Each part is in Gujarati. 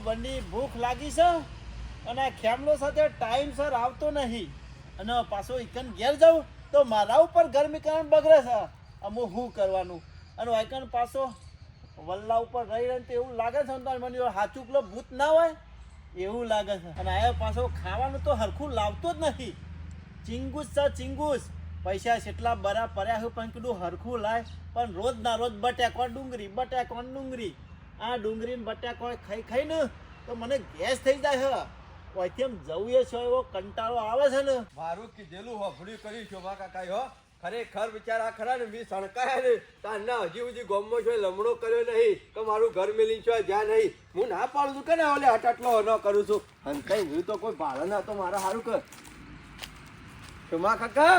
બરોબરની ભૂખ લાગી છે અને આ ખેમલો સાથે ટાઈમસર આવતો નહીં. અને પાછો ઇકન ઘેર જાઉં તો મારા ઉપર ગરમી કારણ બગડે છે. અમુક હું કરવાનું? અને વાયકન પાછો વલ્લા ઉપર રહી રહીને તો એવું લાગે છે ને મને હાચું પેલો ભૂત ના હોય? એવું લાગે છે. અને આ પાછો ખાવાનું તો હરખું લાવતો જ નથી ચિંગુસ છે, ચિંગુસ. પૈસા કેટલા બરા પડ્યા હોય પણ કીધું હરખું લાય. પણ રોજ ના રોજ બટાકો ડુંગળી બટાકો ડુંગળી. આ ડુંગળી ને બટાકો ખાઈ ખાઈને તો મને ગેસ થઈ જાય છે ઓયથી એમ જવું એ છે એવો કંટાળો આવે છે ને? મારું કીધેલું હોભળ્યું છો શોભા કાકા હો. ખરેખર બિચારા ખરા ને મી સણકાયા ને. તારના હજી હજી ગોમો છો લમણો કર્યો નહીં કે મારું ઘર મેલી છો જ્યાં નહીં. હું ના પાડું છું કે ને ઓલે હટાટલો ન કરું છું? અને કઈ હું તો કોઈ ભાડો ના તો મારા સારું કર શમા કાકા?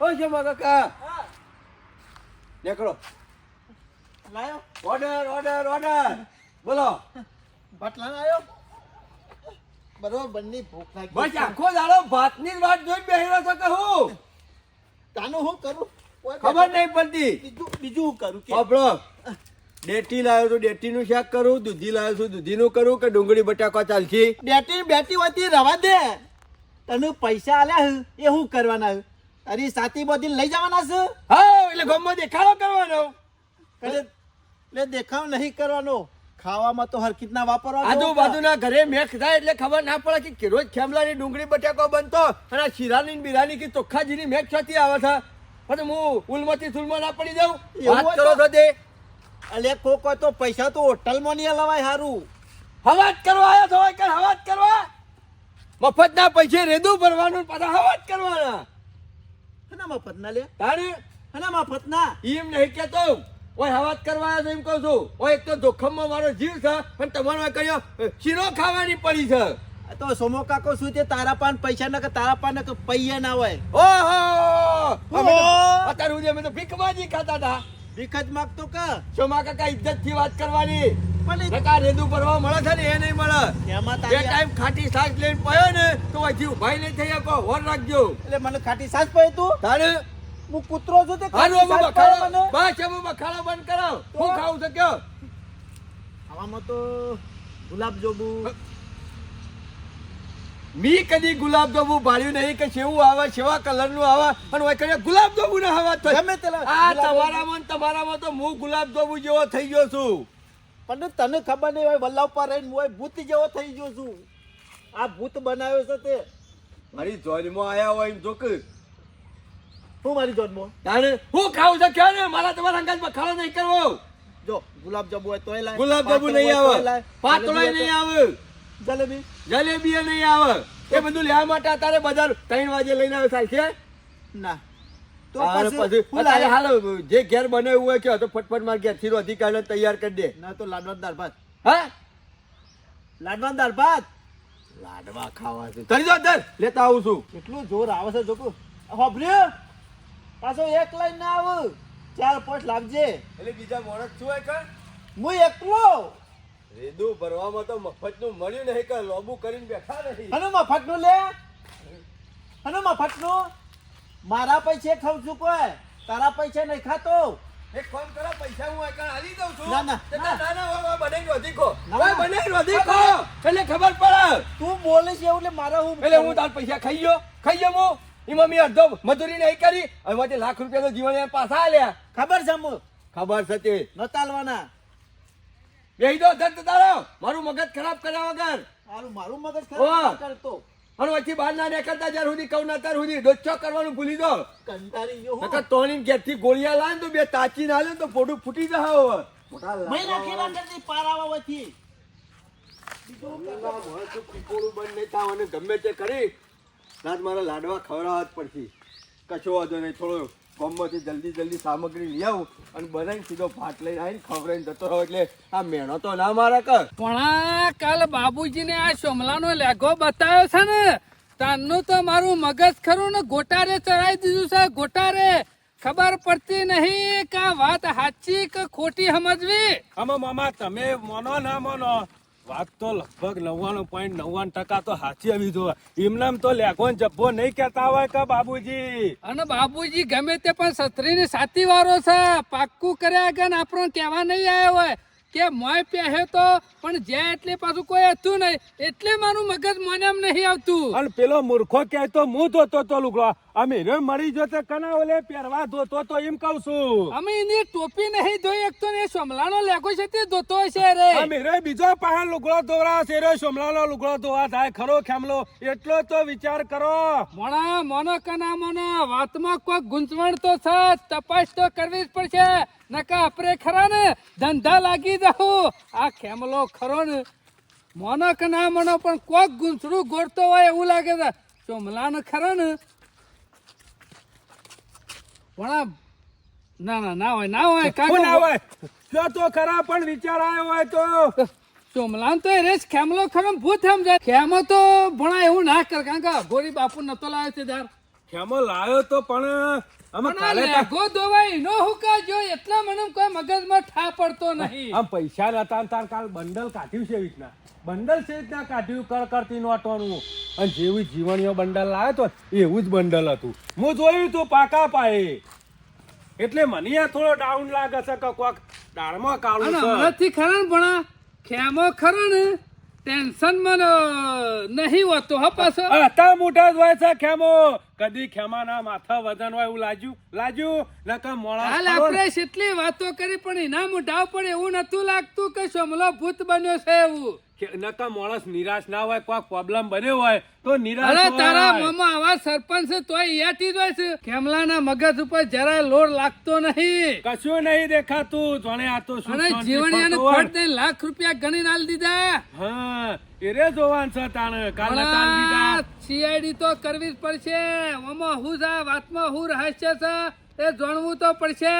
ઓ શમા કાકા? નીકળો. લાયો. ઓર્ડર ઓર્ડર ઓર્ડર બોલો. બટલા લાયો. બરોબર બરોબરની ભૂખ લાગી બસ આખો દાડો ભાતની વાત જોઈ બેહેલો છો કે હું? તાનું હું કરું? કોઈ ખબર નહીં પડતી. બીજું બીજું હું કરું કે? આપણો ડેટી લાવ્યો ડેટી ડેટીનું શાક કરું દૂધી લાવ્યો છું દૂધીનું કરું કે ડુંગળી બટાકા ચાલશે? ડેટી બેટી હોતી રવા દે. તને પૈસા આલ્યા હે, એ શું કરવાના અરે સાતી બધી લઈ જવાના છે? હા એટલે ગમો દેખાડો કરવાનો. એટલે દેખાવ નહીં કરવાનો. ખાવામાં તો હરકીતના વાપરવા જેવો આજુબાજુના ઘરે મેખ થાય એટલે ખબર ના પડે કે રોજ ખેમલાની ડુંગળી બટાકો બનતો અને શીરાની બિરાની કે ચોખ્ખાજીની મેખ છતી આવે છે? પણ હું ઉલમતી સુલમાં ના પડી જાઉં? વાત કરો તો- દે. અલે કોક તો પૈસા તો હોટલમાં નહીં અલવાય સારું હવાજ કરવા આવ્યો તો હોય કે હવાજ કરવા? મફતના પૈસે રેદું ભરવાનું પાછા હવાજ કરવાના. હના મફત ના લે? તારે હના મફત ના એમ નહીં કેતો ઓય હવાત કરવા એમ કહું છું. ઓય એક તો જોખમમાં મારો જીવ છે પણ તમારો કયો શીરો ખાવાની પડી છે. તો સોમો કાકો શું છે તારા પાન પૈસા ના કે તારા પાન કે પૈયા ના હોય. ઓહો! અત્યારે સુધી અમે તો ભીખબાજી ખાતા હતા. ભીખ જ માગતો કે? સોમા કાકા ઇજ્જતથી વાત કરવાની. પણ એ- નકા ભરવા મળે છે ને એ નહીં મળે. એમાં બે ટાઈમ ખાટી સાસ લઈને પયો ને તો જીવ ભાઈ નહીં થઈ શકો. હોર રાખજો. એટલે મને ખાટી સાસ પડે તું? તારે હું કૂતરો છું તે હારું બાબા બખાડો. બસ બખાડો બંધ કરાવ. હું ખાવું છે કયો? આવામાં તો ગુલાબ જોબુ. મી કદી ગુલાબ જાંબુ ભાળ્યું નહીં કે કેવું આવે કેવા કલરનું આવે. અને ઓય કહીએ ગુલાબ જાંબુ ના હવા તો. ગમે તેલા આ. તમારામાં તમારામાં તો હું ગુલાબ જાંબુ જેવો થઈ ગયો છું. પણ તને ખબર નહીં હોય વલ્લા ઉપર રહીને હું ભૂત જેવો થઈ ગયો છું. આ ભૂત બનાવ્યો છે તે. મારી જોઈનમાં આયા હોય એમ જોક. હું મારી જોનમાં તારે હું ખાવું છે? કે ને મારા તમારા અંગાજ બખાડો નહીં કરવો. જો ગુલાબ જાંબુ હોય તોય લાય. ગુલાબ જાંબુ નહીં આવે. પાતળોય નહીં આવે. જલેબી? જલેબી નહીં આવે. એ બધું લેવા માટે અત્યારે બજાર ત્રણ વાગે લઈને આવે ચાલશે ના. તો પછી પછી હું અત્યારે લાય? હાલ જે ઘેર બનાવ્યું હોય કે તો ફટફટ માર ઘેરથી રોધી કાઢીને તૈયાર કરી દે. ના તો લાડવા દાળ ભાત. હા? લાડવા દાળ ભાત? લાડવા ખાવા છે. દર લેતા આવું છું. કેટલું જોર આવે છે જોકુ. પાછો એક લાઈન ના આવ. ચાર પોસ્ટ લાવજે એટલે બીજા માણસ છું એક? હું એકલો. રેદુ ભરવામાં તો મફતનું મળ્યું નહીં કે લોબુ કરીને બેઠા નહીં હનુ મફતનું લે. હનુ મફતનું મારા પૈસે ખાવ છું કોઈ. તારા પૈસે નહીં ખાતો. એક ફોન કરો પૈસા હું એક આલી દઉં છું. ના, ના, ના. ના હોય બનાવી રોધી કો હોય ના. રોધી કો એટલે ખબર પડે. તું બોલે એવું એટલે મારા હું એટલે હું તાર પૈસા ખાઈ ગયો. ખાઈ ગયો હું. એમાં મેં અડધો મજૂરી નહીં કરી હવે લાખ રૂપિયા તો જીવન પાછા આલ્યા. ખબર છે ખબર છે તે. નતાલવાના. બેહી દો ધર તારો. મારું મગજ ખરાબ કર્યા વગર. મારું મારું મગજ ખરાબ કરતો. અને પછી બહાર ના નીકળતા જ્યાર સુધી કહું ના ત્યાર સુધી. ડોચો કરવાનું ભૂલી દો કંટારી તોણી ઘેરથી ગોળિયા લાવે તો બે તાચી ના લે તો ફોટું ફૂટી જશે હવે. મોટા મેં નાખી નાખી પારાવા વચ્ચે. લાડવા હોય તો પીપોળું બંધ નહીં થાવ અને ગમે તે કરી. રાત મારા લાડવા ખવડાવવા જ પડશે. કશો વાંધો નહીં થોડો ગામમાંથી જલ્દી જલ્દી સામગ્રી લઈ આવું અને બનાવીને સીધો ભાત લઈને આવીને ખવડાવીને જતો રહો. એટલે આ મેણો તો ના મારા કર. પણ આ કાલ બાબુજીને આ સોમલાનો લેઘો બતાવ્યો છે ને તારનું તો મારું મગજ ખરું ને ગોટારે ચડાવી દીધું છે ગોટારે. ખબર પડતી નહીં કે વાત સાચી કે ખોટી સમજવી? આમાં મામા તમે મોનો ના મોનો? વાત તો લગભગ નવ્વાણું પોઈન્ટ નવ્વાણું ટકા તો સાચી આવી જો. એમનામ તો લેખો જબ્બો નહીં કહેતા હોય કે બાબુજી. અને બાબુજી ગમે તે પણ સત્રીની સાતી વારો છે. પાક્કું કર્યા કે આપણો કહેવા નહીં આવ્યો હોય કે મોય પહેર્યો તો પણ જ્યાં એટલે પાછું કોઈ હતું નહીં. એટલે મારું મગજ મને એમ નહીં આવતું. અને પેલો મૂર્ખો કહે તો હું ધોતો તો લુગડો? અમે રે મરી જો તે કના ઓલે પહેરવા ધોતો તો એમ કહું છું. અમે એની ટોપી નહીં ધોઈ એક તો ને સોમલાનો લેગો છે તે ધોતો છે રે. અમે રે બીજો પાસે લુગડો ધોરા છે રે સોમલાનો લુગડો ધોવા થાય ખરો ખેમલો એટલો તો વિચાર કરો. મોણા મોનો કના મોનો વાતમાં કોઈ ગુંચવણ તો છે તપાસ તો કરવી જ પડશે. નકા આપણે ખરા ને ધંધા લાગી જાઉં આ ખેમલો ખરો ને મોનો કના મોનો પણ કોક ગુંચડું ગોળતો હોય એવું લાગે છે. સોમલાનો ખરો ને પણ ના ના ના હોય ના હોય કાકો. ના આવે જો તો ખરા પણ વિચાર આવ્યો હોય તો. ચોમલાન તો એ રેસ ખેમલો ખરમ ભૂત ભૂત સમજાય ખેમો તો ભણા એવું ના કર કારણ કે ગોરી બાપુ નતો લાવ્યો છે યાર ખેમો લાવ્યો તો પણ અમે કાલે તા- લેઘો નો હુકા જો એટલા મને કોઈ મગજમાં ઠા પડતો નહીં. આમ પૈસા નતા તાર કાલ બંડલ કાઢ્યું છે રીતના. બંડલ છે રીતના કાઢ્યું કર કરતી નોટોનું અને જેવું જીવણીઓ બંડલ લાવ્યો તો એવું જ બંડલ હતું. હું જોયું તું પાકા પાયે. એટલે મને આ થોડો ડાઉન લાગે છે કે કોક દાળમાં કાળું છે. હમણાંથી ખરા ભણા ખેમો ખરો ને. ટેન્શન મને નહીં હોતો હ પાછો હતા મોટા જ હોય છે ખેમો. કદી ખેમાના માથા વજન હોય એવું લાજ્યું લાજ્યું નકર મોળા હાલ આપણે એટલી વાતો કરી પણ એના મોઢા પણ એવું નતું લાગતું કે સમલો ભૂત બન્યો છે એવું. કે નકર માણસ નિરાશ ના હોય કોઈ પ્રોબ્લેમ બન્યો હોય તો નિરાશ અરે તારા મામા આવા સરપંચ તો તોય યાથી જ હોય છે. ખેમલાના મગજ ઉપર જરાય લોડ લાગતો નહીં. કશું નહીં દેખાતું જોણે આ તો શું અને જીવણિયાને ફરતો હોય. લાખ રૂપિયા ગણી નાલ દીધા. હા એ રે જોવાન છે તાણ કાલે તાણ દીધા સીઆઈડી તો કરવી જ પડશે. આમાં હું જા વાતમાં હું રહસ્ય છે એ જાણવું તો પડશે.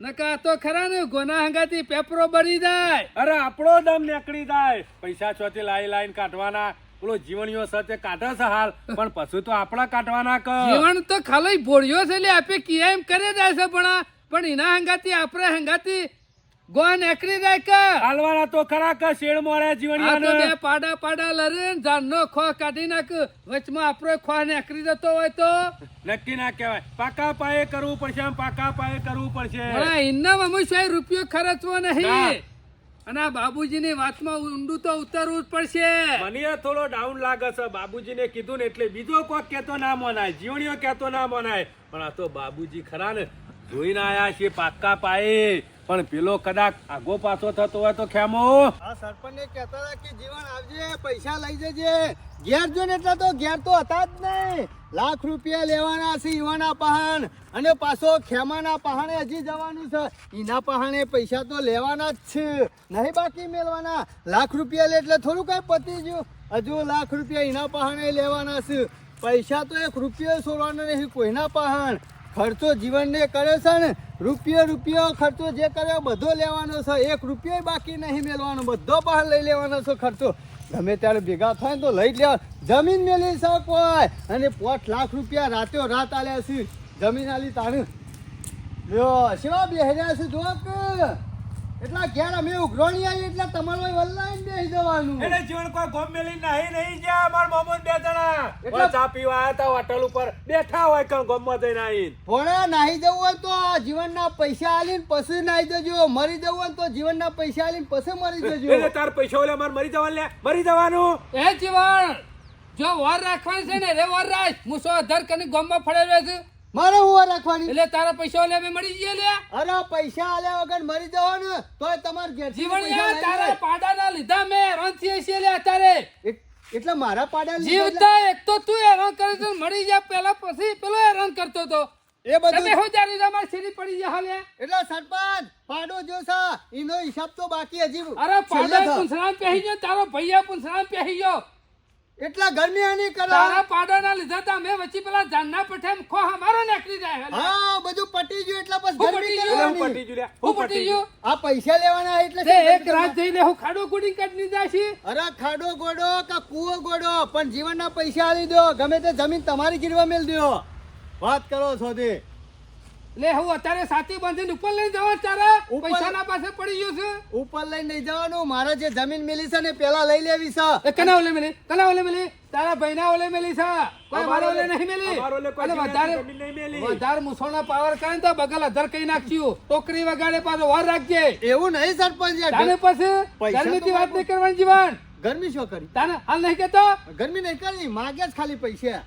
નકા તો ખરા ને ગોના હંગાથી પેપરો બળી જાય. અરે આપણો દમ નીકળી જાય. પૈસા ચોથી લાઈ લાઈન કાઢવાના. પેલો જીવણીઓ સાથે કાઢે છે હાલ. પણ પશુ તો આપણા કાઢવાના ક. જીવણ તો ખાલી ભોળ્યો છે એટલે આપે કિયા એમ કરે જાય છે પણ આ- પણ એના હંગાથી આપણે હંગાથી ગો એકરી કે હાલવાના તો ખરા ક શેડ મોડ્યા આ તો બે પાડા પાડા લરે ને ઝાડનો ખો કાઢી નાખ. વચમાં આપણો ખો નીકળી જતો હોય તો? નક્કી ના કહેવાય. પાકા પાયે કરવું પડશે આમ પાકા પાયે કરવું પડશે. પણ ઇન્ના શું રૂપિયો ખર્ચવો નહીં. અને આ બાબુજીની વાતમાં ઊંડું તો ઉતરવું જ પડશે. મને થોડો ડાઉન લાગે છે. બાબુજીને કીધું ને એટલે બીજો કોક કેતો ના મનાય. જીવણીઓ કેતો ના મનાય. પણ આ તો બાબુજી ખરા ને જોઈને આયા છે પાક્કા પાયે. પણ પેલો કદાચ આગો પાછો થતો હોય તો ખેમો. આ સરપંચને કહેતા હતા કે જીવન આવજે, પૈસા લઈ જજે. ઘેર જો ને એટલે તો ઘેર તો હતા જ નહીં. લાખ રૂપિયા લેવાના છે ઈવાના પહાણ. અને પાછો ખેમાના પહાણે હજી જવાનું છે. એના પહાણે પૈસા તો લેવાના જ છે. નહીં બાકી મેળવાના. લાખ રૂપિયા લે એટલે થોડું કઈ પતી ગયું. હજુ લાખ રૂપિયા એના પહાણે લેવાના છે. પૈસા તો એક રૂપિયો છોડવાનો નહીં, કોઈના પહાણ. ખર્ચો જીવનને કરે છે ને. રૂપિયો રૂપિયો ખર્ચો જે કર્યો, બધો લેવાનો છે. એક રૂપિયો બાકી નહીં મેળવાનો, બધો બહાર લઈ લેવાનો છે ખર્ચો. ગમે ત્યારે ભેગા થાય તો લઈ જ લેવા. જમીન મેળવી શકો અને પાંચ લાખ રૂપિયા રાતે રાત આલ્યા છે. જમીન આલી તાણ. લ્યો શિવા બેહર્યા છે જો કે? એટલા ઘેર અમે ઉઘરોણી આવી એટલે તમારો વલ્લાઈને બેસી દેવાનું એટલે જીવન કોઈ ગોમ મેલી નહીં નહીં ગયા અમાર મોમન બે જણા. એટલે- એટલે ચા પીવા આયા તા હોટલ ઉપર. બેઠા હોય કણ ગોમમાં જઈને આવીને. ભોળે નાહી જવું હોય તો જીવનના પૈસા આલીને પછી નાહી જજો. મરી જવું હોય તો જીવનના પૈસા આલીને પછી મરી એટલે જજો તાર પૈસા ઓલે અમાર મરી જવાનું લે. મરી જવાનું. એ જીવન જો વર રાખવાની છે ને રે વર રાખ. હું સો અધર કરીને ગામમાં ફળેલો છું? મારે હું રાખવાની? એટલે તારા પૈસા લે મળી જઈએ લે અરે પૈસા આલ્યા વગર મરી જવાનું તોય તમારે ઘેર જીવન તારા. પાડાના લીધા મેં હેરાન થઈએ છીએ લે અત્યારે. એટલે મારા પાડા જીવતા એક તો તું હેરાન કરે તો મળી જા પેલા પછી પેલો હેરાન કરતો તો એ બધું તમે હું જાણી તમારી સીડી પડી જા હાલે. એટલે સરપંચ પાડો જો સા એનો હિસાબ તો બાકી હજી. અરે પાડો. પૂંછડામાં પહેરી ગયો તારો ભૈયા પુંસરામ પહેરી ગયો. એટલા ગરમી આની કરા. તારા પાડાના લીધા તા મે વચ્ચે પેલા જાનના પઠે ખો અમારો નીકળી જાય હા બધું પટી ગયું એટલે બસ ગરમી પટી હું પટી ગયું લે હું પટી ગયું. આ પૈસા લેવાના એટલે તે એક રાત જઈને હું ખાડો ગોડી કાઢી જાય છે અરે ખાડો ગોડો કે કૂવો ગોડો પણ જીવનના પૈસા આલી દો. ગમે તે જમીન તમારી ગીરવા મેલ દો વાત કરો છો તે લે હું અત્યારે સાથી બાંધીને ઉપર લઈને જવા તારે. પૈસાના પાસે પડી ગયો છે. ઉપર લઈને નહીં જવાનું મારે જે જમીન મિલી છે ને પેલા લઈ લેવી છે. એ કના ઓલે મેલી? કના ઓલે મેલી? તારા ભાઈના ઓલે મેલી છે. કોઈ મારો ઓલે નહીં મેલી? અને વધારે. વધારે મુસોના પાવર કરે તો બગલ અધર કઈ નાખ્યું ટોકરી વગાડે પાછો વાર રાખજે. એવું નહીં સરપંચ તારે પાસે પછી ગરમીથી વાત નહીં કરવાની જીવન. ગરમી શું કરી? તાને હાલ નહીં કેતો ગરમી નહીં કરી માગે જ ખાલી પૈસા.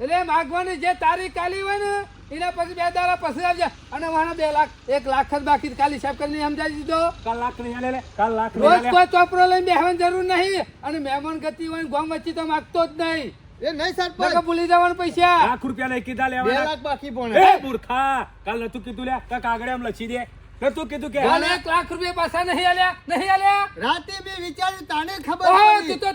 એટલે માગવાની જે તારીખ કાલી હોય ને એના પછી બે દાડા પછી આવજે. અને મારા બે લાખ એક લાખ જ બાકી કાલી સાહેબ કરીને સમજાવી દીધો. કાલ લાખ નહીં હાલે કાલ લાખ રોજ કોઈ ચોપરો લઈને બેહવાની જરૂર નહીં. અને મહેમાન ગતિ હોય ગોમ વચ્ચે તો માગતો જ નહીં. એ નહીં સરપંચ. ભૂલી જવાનું પૈસા. લાખ રૂપિયા નહીં કીધા બે લાખ બાકી એ મૂર્ખા કાલ નતું કીધું લે કાં કાગળે આમ લખી દે? નતું કીધું કે અને લાખ રૂપિયા પાછા નહીં આલ્યા? નહીં આલ્યા? રાતે મેં વિચાર્યું તાને ખબર પડી. તું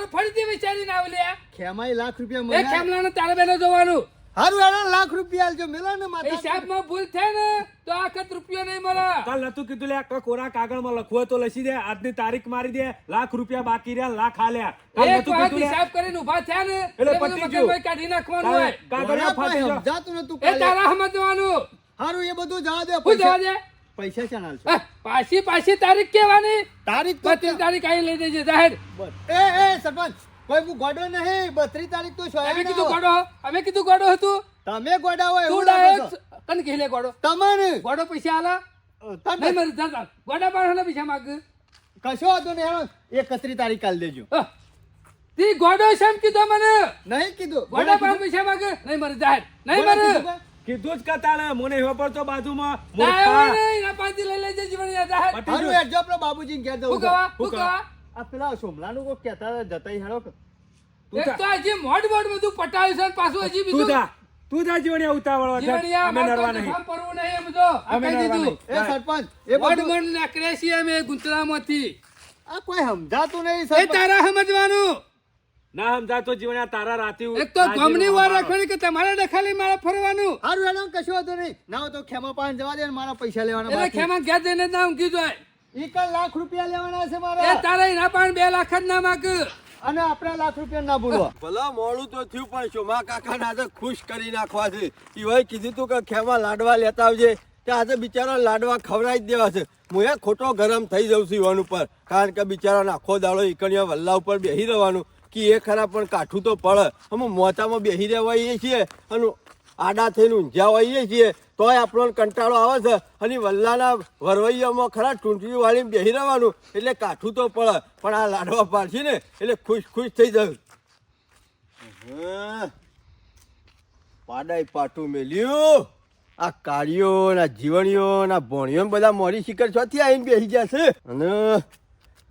તો ફરીથી વિચારીને આવલ્યા ખેમાઈ લાખ રૂપિયા એ મળ્યા ખેમલાને તારે બેનો જોવાનું. હારું હેડો લાખ રૂપિયા આલજો મેલા ને એ માથા હિસાબમાં ભૂલ થાય ને તો આખત રૂપિયો નહીં મળે. કાલ નતું કીધું લે કાં કોરા કાગળમાં લખવું હોય તો લખી દે આજની તારીખ મારી દે લાખ રૂપિયા બાકી રહ્યા લાખ આલ્યા. કાલ નતું કીધું હિસાબ કરીને ઊભા થયા ને એટલે એ ગયું. કાઢી નાખવાનું હોય. કાગળિયા ફાટી કોઈ જાઓ. નતું એ તારા સમજવાનું હારું એ બધું જવા દે શું જવા પૈસા દે? પૈસા છે નાલશો પાછી પાછી તારીખ કેવાની તારીખ પચીસ તારીખ અહીં લઈ દેજે જાહેર. એ એ સરપંચ કોઈ હું ગોડો નહીં બત્રીસ તારીખ તો અમે સોયા કીધું ગોડો અમે કીધું ગોડો હતું. તમે ગોડા હોય તું ડાયરેક્ટ કન કેલે ગોડો. તમને? ગોડો પૈસા આલા. તમે? નહીં મરી જા જા. ગોડા પાસે પૈસા માગ. કશો હતો નહીં હેડો એકત્રીસ તારીખ કાલ દેજો. તી ગોડો છે કીધો મને. નહીં કીધું. ગોડા પાસે પૈસા માગ. નહીં મરી જાહેર. નહીં ગોડા કીધું જ કતા ને મને ખબર તો બાજુમાં ના નહીં, એના પાસેથી લઈ લેજે જીવન યાદ જાહેર ગયું. હેડજો આપણે બાબુજી જવું છે. હું? કવા આ પેલા સોમલાનું કોક કહેતા હતા જતાઈ હેડો તું એક તો હજી મોડ મોડ બધું પટાવ્યું છે પાછું હજી તું જા તું જા. જીવણિયા ઉતાવળો જીવણિયા અમે અમારે નહીં. કામ નહીં એમ જો. અમે દીધું. એ સરપંચ એ મોડ મોડ નાકડ્યા છીએ અમે ગુંતરામાંથી. આ કોઈ સમજાતું નહીં એ તારા સમજવાનું. ના સમજાતો જીવણિયા તારા રાતી એક તો ગમની વાર રાખવાની કે તમારે ડખાલી મારે ફરવાનું? હારું હેડો કશું વાંધો નહીં. ના તો ખેમા પાસે જવા દે મારા પૈસા લેવાના એટલે ખેમા ઘેર જઈને ના ઊંઘી જાય. કાલ લાખ રૂપિયા લેવાના છે એ મારા તારે ના પણ બે લાખ જ ના માગ. અને આપણે લાખ રૂપિયા ના બોલવા ભલા મોડું તો થયું પણ શોભા કાકા આજે ખુશ કરી નાખવા છે. એ ભાઈ કીધું તું કે ખેમા લાડવા લેતા આવજે. તે આજે બિચારા લાડવા ખવડાવી જ દેવા છે. હું એ ખોટો ગરમ થઈ જાઉં છું ઈવન ઉપર. કારણ કે બિચારાને આખો દાડો ઈકણીયા વલ્લા ઉપર બેસી રહેવાનું. કે એ ખરા પણ કાઠું તો પડે. અમે મોચામાં બેસી રહેવાઈએ છીએ અને આડા થઈને ઊંઝ્યા હોઈએ છીએ. તોય આપણો કંટાળો આવે છે. અને વલ્લાના વરવૈયામાં ખરા ટૂંટણી વાળીને બેસી રહેવાનું. એટલે કાઠું તો પડે. પણ આ લાડવા પાડશે ને એટલે ખુશ ખુશ થઈ હા. પાડાઈ પાટું મેલ્યું. આ કાળીઓ ના જીવણીઓ ના ભોણીઓ બધા મોરી શિખર છોથી આવીને બેસી જશે અને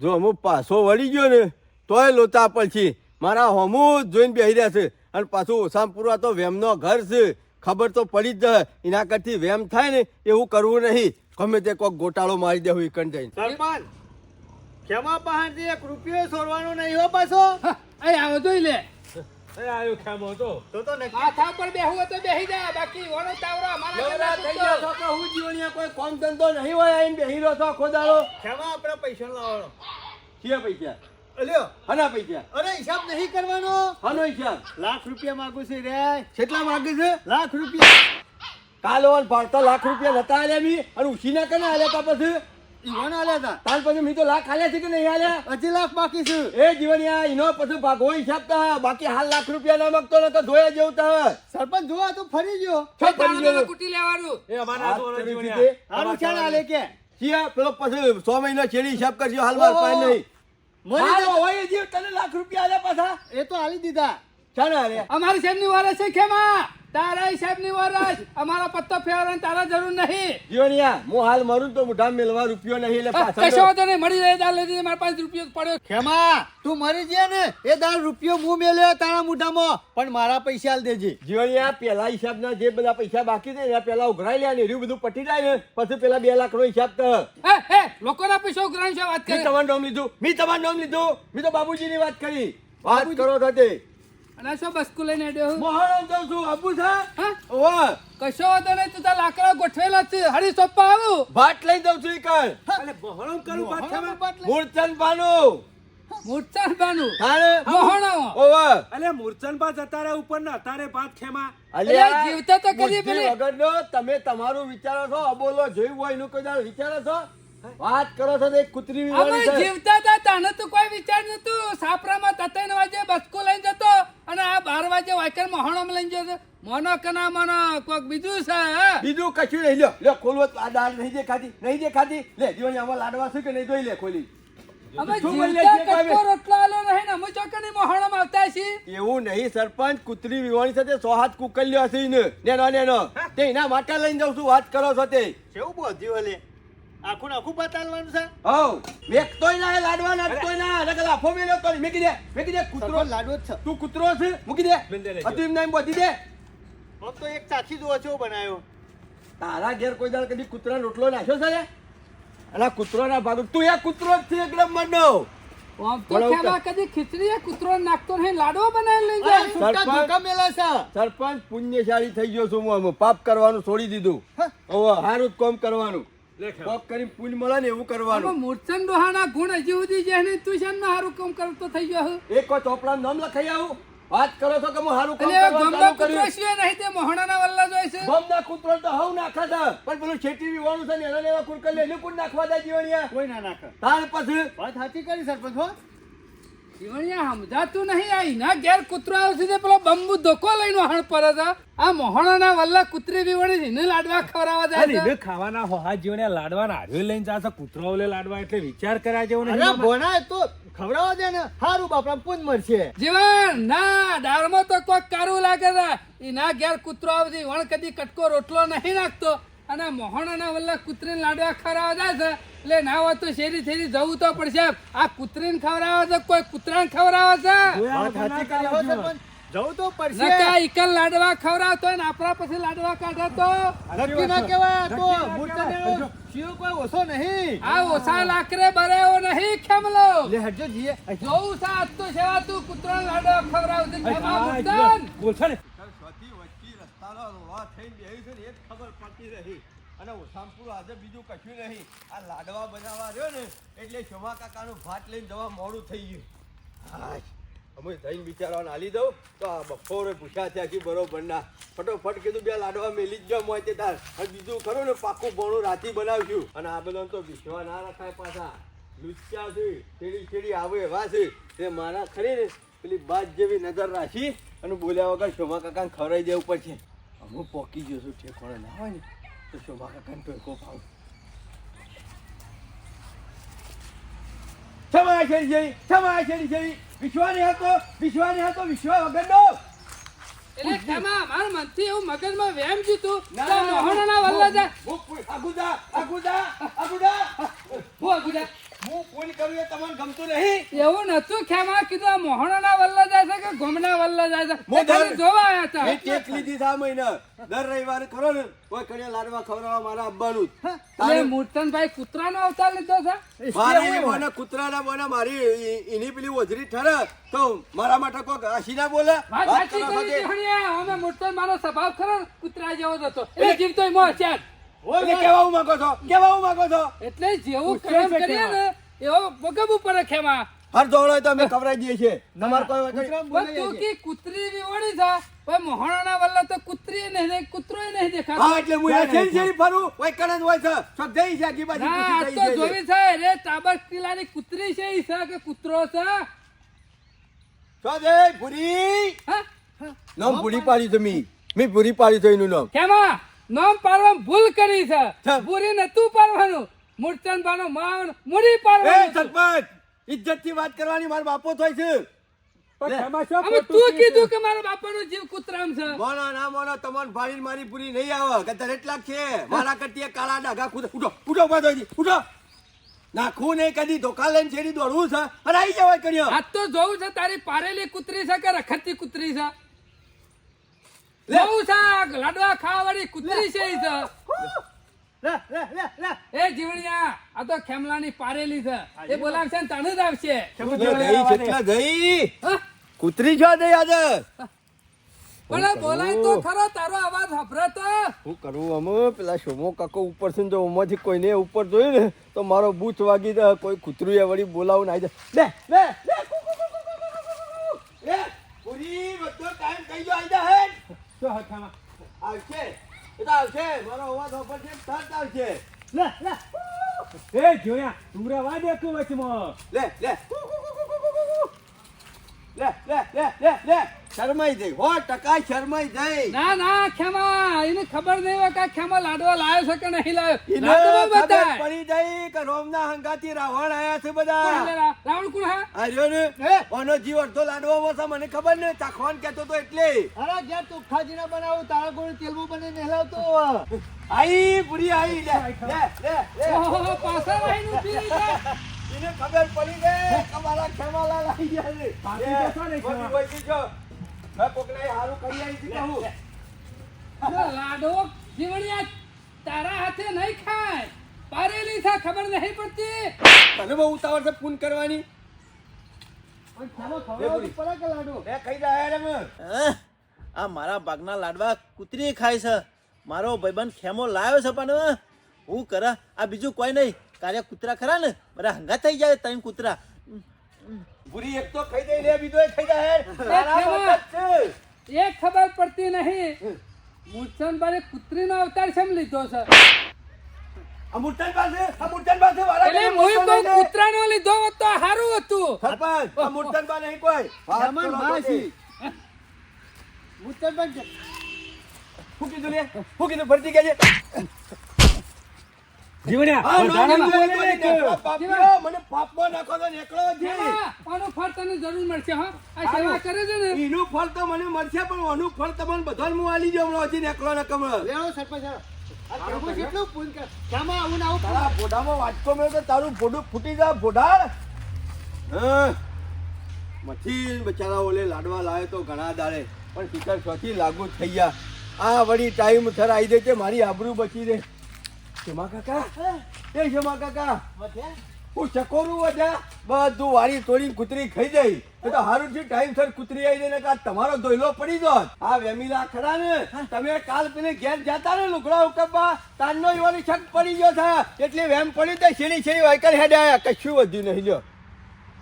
જો અમુક પાછો વળી ગયો ને તોય લોતા પછી મારા હોમું જોઈને બેસી રહ્યા છે. અને પાછું ઓસામપુરા તો વેમનો ઘર છે. ખબર તો પડી જ જાય. એના કરતી વેમ થાય ને એવું કરવું નહીં. ગમે તે કોઈક ગોટાળો મારી દેવું ઈકણ જઈને સરપંચ ખેમા પાસેથી એક રૂપિયો સોરવાનો નહીં હો પાછો. અહીં આવો જોઈ લે. આયો ખેમો તો તો તો માથા પર તો બેહી જા. બાકી ઓનો તાવરો અમારા થઈ કે હું જીવણીયા કોઈ કોમ ધંધો નહીં હોય આઈને બેસી રહ્યો તો આખો ખેમા આપણે પૈસા લાવવાનો. છે પૈસા? અલ્યો. હના પૈસા. અરે હિસાબ નહીં કરવાનો. હનો હિસાબ. લાખ રૂપિયા માંગુ છે રે. કેટલા માંગે છે? લાખ રૂપિયા. કાલ ઓલ ભરતા લાખ રૂપિયા નતા આલ્યા મી. અને ઉછીના કને આલ્યા તા પછી? ઈવન આલ્યા તા? તાર પછી મી તો લાખ આલ્યા છે કે નહીં આલ્યા? હજી લાખ બાકી છે. એ જીવનિયા એનો પછી ભાગો હિસાબ તા. બાકી હાલ લાખ રૂપિયા ના માંગતો નતો તો જોયા જેવું તા. સરપંચ જોવા તો ફરી ગયો. છો એ ગયો. કુટી લેવાનું. એ અમારા. દીધે. હારું છે આલે કે. છીએ પેલો પછી સો મહિના છેડી હિસાબ કરજો હાલ માર પાઈ નહીં. મરી હોય જીવ તને લાખ રૂપિયા આલે પાછા. એ તો આલી દીધા. ચાલો આલ્યા અમારી શેરની વારસ છે ખેમા. તારા સાહેબની વરસ. અમારો પત્તો ફેરવાની તારા જરૂર નહીં. જીવનિયા હું હાલ મરું તો મુઠા મેલવા રૂપિયો નહીં એટલે કશો તો નહીં. મળી રહે દાળ લઈ મારા પાસે રૂપિયો પડ્યો. ખેમા તું મરી ગયા ને એ દાળ રૂપિયો મુ મેલ્યો તારા મુઠામાં પણ મારા પૈસા આલ દેજે. જીવનિયા પેલા હિસાબના જે બધા પૈસા બાકી છે ને પેલા ઉઘરાઈ લે ને એર્યું બધું પટી જાય ને પછી પેલા બે લાખ નો હિસાબ કર. હે હે લોકોના પૈસા ઉઘરાણ છે વાત કરી. તમારું નામ લીધું મેં તમારું નામ લીધું મેં તો બાબુજીની વાત કરી. વાત કરો તો તે અને શું બસકુ લઈને અડ્યો મોહન જાઉં છું. આબુ છે? હા? કશો વાંધો નહીં તું તાર લાકડા ગોઠવેલા છે. હરી સોપ્પા આવું. ભાત લઈ જાઉં છું ઈ કણ અલે કરું પાછા મોહણનો મૂળચંદ પાનું મૂર્છન બાનું તાણે મોહણાઓ ઓવે અલે મૂર્છન બા જતા રહ્યા ઉપર ના અતારે ભાત ખેમા. જીવતા તો પેલી. વગરનો તમે તમારું વિચારો છો અબોલો જોયું હોય એનું કોઈ દાડો વિચારો છો? વાત કરો છો તો એક કુતરી વિવાણી છે. જીવતા હતા તાને તો કોઈ વિચાર નતું સાપરામાં તત્ણ વાયકર મોહણામાં લઈને જતો મોનો કના મોનો કોક બીજું છે બીજું કશું નહીં. લ્યો લ્યો ખોલવો આ દાળ નહીં દેખાતી નહીં દેખાતી. લે જીવન આમાં લાડવા છે કે નહીં જોઈ લે ખોલી. ને એવું નહીં સરપંચ કૂતરી વિવાણી સાથે સો હાથ કુકલ્યો હશે ઈને. નેનો નેનો તે એના માટે લઈને જાઉં છું વાત કરો છો તે. કેવું બોધ્યું આખું આખું બતાવવાનું છે? હવ. વેકતોય ના લાડવા લાડવા નાખતોય ના. અલગ લાફો મેલ્યો તો મેકી દે મેકી દે. કૂતરો સરપંચ લાડવો છે. તું કૂતરો છે? મૂકી દે. બંધ રહેજો. એમ નામ બોધી દે. આમ તો એક ચાખી જ છો બનાવ્યો. તારા ઘેર કોઈ દાળ કદી કૂતરા રોટલો નાખ્યો છે રે? અને આ કૂતરોના ભાગ તું એક કૂતરો જ છે એકદમ મંડો આમ તો બરાબર. કદી ખીચડી કૂતરો નાખતો નહીં લાડવો બનાવીને લઈ જાય. સરપંચ સરપંચ પુણ્યશાળી થઈ ગયો છું હું આમ. પાપ કરવાનું છોડી દીધું. હવે હારું જ કામ કરવાનું. લે ખેમા. પાપ કરી પુણ્ય મળે ને એવું કરવાનું. મૂર્છન ડોહાના ગુણ હજી સુધી જે ને તું છે હારું કામ કરતો થઈ ગયો. એક વાર ચોપડા નામ લખાઈ આવું. વાત કરો છો કે હું સારું કામ કરવાનું ચાલુ કૂતરો કર્યું? સિવાય નહીં તે મોહણાના વલ્લા જોઈ છે. ગમના કૂતરો તો હવ નાખા હતા પણ પેલું છેટી વિવાણું છે ને એના લેવા એવા કુરકલ એને કોણ નાખવા દે જીવણિયા. કોઈ ના નાખે. તાર પછી વાત સાચી કરી સરપંચ હો. જીવણિયા સમજાતું નહીં આ એના ઘેર કૂતરો આવશે તે પેલો બંબુ ધોકો લઈને વહાણ પડે છે આ મોહણાના વલ્લા કૂતરી બીવણી એને લાડવા ખવડાવવા જાય છે. એને ખાવાના હોહા જીવને લાડવા હાર્યો લઈને જાશે કૂતરો ઓલે લાડવા એટલે વિચાર કર્યા જેવો નહીં. અરે તો ખવડાવવા જાય ને સારું બાપરા પૂન મળશે જીવન ના દાળમાં તો કોક કારું લાગે છે. એના ઘેર કૂતરો આવશે વણ કદી કટકો રોટલો નહીં નાખતો. અને મોહણાના વલ્લા કૂતરીને લાડવા ખવડાવવા જાય છે. એટલે ના હોય તો શેરી શેરી જવું તો પડશે. આ કૂતરીને ખવડાવે છે કોઈ કૂતરાને ખવડાવે છે? જવું તો નકા લાડવા ખવડાવતો ને આપણા પછી લાડવા કાઢે તો? નક્કી ના કહેવાય તો મૂર્તને કહેવાય. કોઈ ઓછો નહીં. આ ઓછા લાકરે બરાયો નહીં ખેમલો. લે હટજો જીએ. જોઉં છે આજ તો સેવા તું કૂતરા લાડવા ખેમા વચ્ચી રસ્તાનો બેહી છે ને એ ખબર પડતી રહી. અને ઓસામપુર આજે બીજું કશું નહીં. આ લાડવા બનાવવા રહ્યો ને એટલે શોભા કાકાનું ભાત લઈને જવા મોડું થઈ ગયું. હાશ, અમે થઈને બિચારાને હાલી દઉં. તો આ બપોરે પૂછ્યા થયા કે બરોબર ના ફટોફટ કીધું બે લાડવા મેલી જ જાવ મોય તે તાર. અને બીજું ખરું ને પાકું ભણું રાતી બનાવશું. અને આ બધા તો વિશ્વા ના રખાય પાછા. લુચ્ચા છે છેડી છેડી આવે એવા છે. તે મારા ખરી ને પેલી બાજ જેવી નજર રાખી અને બોલ્યા વગર શોભા કાકાને ખવડાવી દેવું પડશે. હું પોકી જશું ઠેકોણે ના હોય ને. તો શોભા કાકાને ભાવ વિશ્વાની હતો વિશ્વાની હતો વિશ્વા વગરનો એટલે ખેમા મારા મનથી એવું મગજમાં વેમ જીતું ના, તો મોહણાના વલ્લા જા. આગુદા આગુદા આગુદા હું કોઈ કરું એ તમને ગમતું નહીં? એવું નતું ખેમા કીધું આ મોહણાના વલ્લા જાય છે કે ગોમના વલ્લા જાય છે? હું ખાલી જોવા આવ્યા હતા. મેં ચેક લીધી છે આ મહિના. દર રવિવારે ખરો ને કોઈ કડે લાડવા ખવડાવવા મારા અબ્બાનું. તારે મૂર્તનભાઈ કૂતરાનો અવતાર લીધો છે? મારી મને કૂતરાના બોના મારી એની પેલી ઓજરી ઠરે તો મારા માટે કોક હસી ના બોલે? વાત સાચી કરી અમે મૂર્તનભાઈનો સ્વભાવ ખરો કૂતરા જેવો જ હતો. એ જીવતો મોં છે કેવા માંગો છો? કેવા માંગો છો? એટલે જેવું કરીએ ને એવો ભોગવવું પડે ખેમા હર દોડો તો અમે ખવડાવી દઈએ છીએ. તમારે કોઈ પણ તું કી કૂતરી વિવડી છે? પણ મોહણાના વલ્લા તો કૂતરી નહીં દે કૂતરોય નહીં દેખાતો. હા એટલે હું આ શેરી શેરી ફરું ઓય કણ જ હોય છે છોક જઈ છે આખી બાજુ પૂછી તો જોવી છે. રે તાબક કિલ્લાની કૂતરી છે ઈ છે કે કૂતરો છે? છો દે ભૂરી. હા? નામ ભૂરી પાડી છે મી. મી ભૂરી પાડી તો એનું નામ. કેમાં? નામ પાડવા ભૂલ કરી છે. ભૂરી ને તું પાડવાનું. મૂર્તન બાનો માન મુડી એ પાડવાનું સરપંચ ઇજ્જતથી વાત કરવાની મારો બાપો થાય છે. તું કીધું કે મારા બાપાનો જીવ કૂતરામ છે. મોનો ના મોનો તમાર ભાડી મારી પૂરી નહીં આવે. કે તારે એટલા છે મારા કરતી કાળા ડાઘા ખુદ ઉઠો ઉઠો થઈ ઉઠો. નાખું નહીં કદી ધોકા લઈને છેડી દોડવું છે. અને આવી જવાય કર્યો. આજ તો જોવું છે તારી પારેલી કૂતરી છે કે રખડતી કૂતરી છે? લે. જોવું છે આ લાડવા ખાવાવાળી કૂતરી છે એ જીવણિયા આ તો ખેમલાની પારેલી છે. એ બોલાવશે ને તણ જ આવશે. હા? કૂતરી છો દઈ આજે? પણ બોલાય તો ખરો તારો અવાજ સાંભળે તો. શું કરવું અમે પેલા સોમો કાકો ઉપર છે ને જો ઓમાંથી કોઈને ઉપર જોયું ને તો મારો બૂથ વાગી દે કોઈ કૂતરું એ વળી બોલાવું ના આવી જાય. બે લે લે પૂરી બધો ટાઈમ કઈ જો આવી જાય હે. તો હથામાં? આવશે. એ તો આવશે મારો અવાજ સાંભળશે તરત આવશે લે લે. એ જોયા તું રવા દે તું વચમાં. લે લે. લે લે લે લે લે. શરમાઈ જઈ હો ટકા શરમાઈ જઈ ના ના ખેમા. એને ખબર નહીં હોય કે ખેમા લાડવા લાવ્યો છે કે નહીં લાવ્યો લાડવા બતાય પડી જઈ કે રોમના હંગાતી રાવણ આયા છે બધા. રાવણ કોણ હે? આ ને? ઓનો જીવ અડધો લાડવા છે મને ખબર નહીં. તાખવાન કહેતો તો એટલે. અરે જ્યાં તુખાજી ના બનાવું તારા ગોળ તેલબુ બને નહેલાવતો આઈ પૂરી આઈ. લે લે લે ઓહો, પાછા રહીને પી રહી એને ખબર પડી ગઈ કે મારા ખેમાલા લાગી ગયા છે. કોકને હારું કરી આવી કહું. જીવણિયા તારા હાથે નહીં ખાય. પારેલી છે ખબર નહીં પડતી. તને બહુ ઉતાવળ છે પૂન કરવાની? મેં. આ મારા ભાગના લાડવા કૂતરી ખાય છે. મારો ભાઈબંધ ખેમો લાવ્યો છે પણ હું? કરે આ બીજું કોઈ નહીં. કાર્ય કૂતરા ખરા ને? બધા હંગા થઈ જાય ત્રણ કૂતરા. ભૂરી એક તો ખાઈ દે લે બીજો ખાઈ દે તારા છે. એ ખબર પડતી નહીં. મૂર્છનભાઈ કૂતરીનો અવતાર શેમ લીધો છે? આ પાસે આ પાસે વાળા એટલે હું તો કૂતરાનો લીધો હોત તો સારું હતું. સરપંચ આ પાસે નહીં કોઈ. વાત માસી. તો મુસ્તરબન શું કીધું લે? શું કીધું? ફરતી ગયા જીવણ્યા મને પાપમાં નાખો તો નેકળો જ. આનો ફળ તને જરૂર મળશે હા. આ સેવા કરે છે ને. એનું ફળ તો મને મળશે પણ ઓનું ફળ તમને બધાને હું આલી દઉં હમણાં હજી નેકળો ને કમળ લેવો સરપંચ આ ખેમો કેટલું પૂન કર ખેમા આવું ને આવું તારા ફોટામાં વાટકો મેં તો તારું ફોટું ફૂટી જા ફોટાડ હા? મચ્છી બચારા ઓલે લાડવા લાવે તો ઘણા દાડે. પણ શિખર ચોથી લાગુ થઈ ગયા. આ વળી ટાઈમ થર આવી દે છે મારી આબરૂ બચી દે શેમા કાકા? એ જમા કાકા? હું ચકોરું વધ્યા બધું વાળી તોડી કૂતરી ખાઈ જાય એ તો હારું છે ટાઈમ સર કૂતરી આવી જાય ને કાં તમારો ધોઈલો પડી ગયો. આ વેમીલા ખરા ને? તમે કાલ પીને ઘેર જતા ને લુગડા ઉકબા તાનનો એવાની છક પડી ગયો છે. એટલે વેમ પડી તો શેરી શેરી વાયકર હેડ્યા કશું વધ્યું નહીં જો.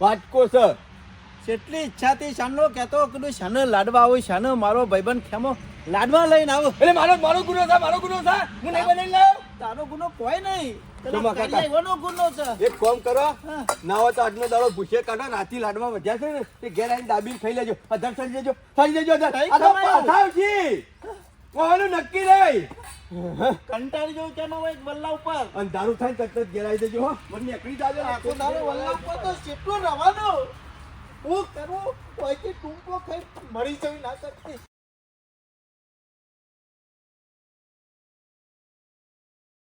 વાટકો સર. કેટલી ઈચ્છાથી શાનો કહેતો કીધું શાનો લાડવા આવું શાનો મારો ભાઈબંધ ખેમો લાડવા લઈને આવો. એટલે મારો મારો ગુનો છે મારો ગુનો છે. હું નહીં બનાવી લાવ? તારો ગુનો કોઈ નહીં. ગુનો છે. એક કામ કરો. ના હોય તો આજનો દાડો ભૂસે કાઢો નાથી લાડવા વધ્યા છે ને. તે ઘેર આવીને દાબીને ખાઈ લેજો. અધર થઈ જજો થઈ જજો અધર થઈ આ તો ખવાયું. પાછાવજી કોનું નક્કી નહીં. કંટાળી જવું કેમ હોય વલ્લા ઉપર? અંધારું થાય તરત જ ઘેર આવી જજો મને નીકળી જાજો આખો દાડો વલ્લા ઉપર તો કેટલું રવાનો. હું કરું? કોઈથી ટૂંકો ખાઈ મરી જવી ના કરતી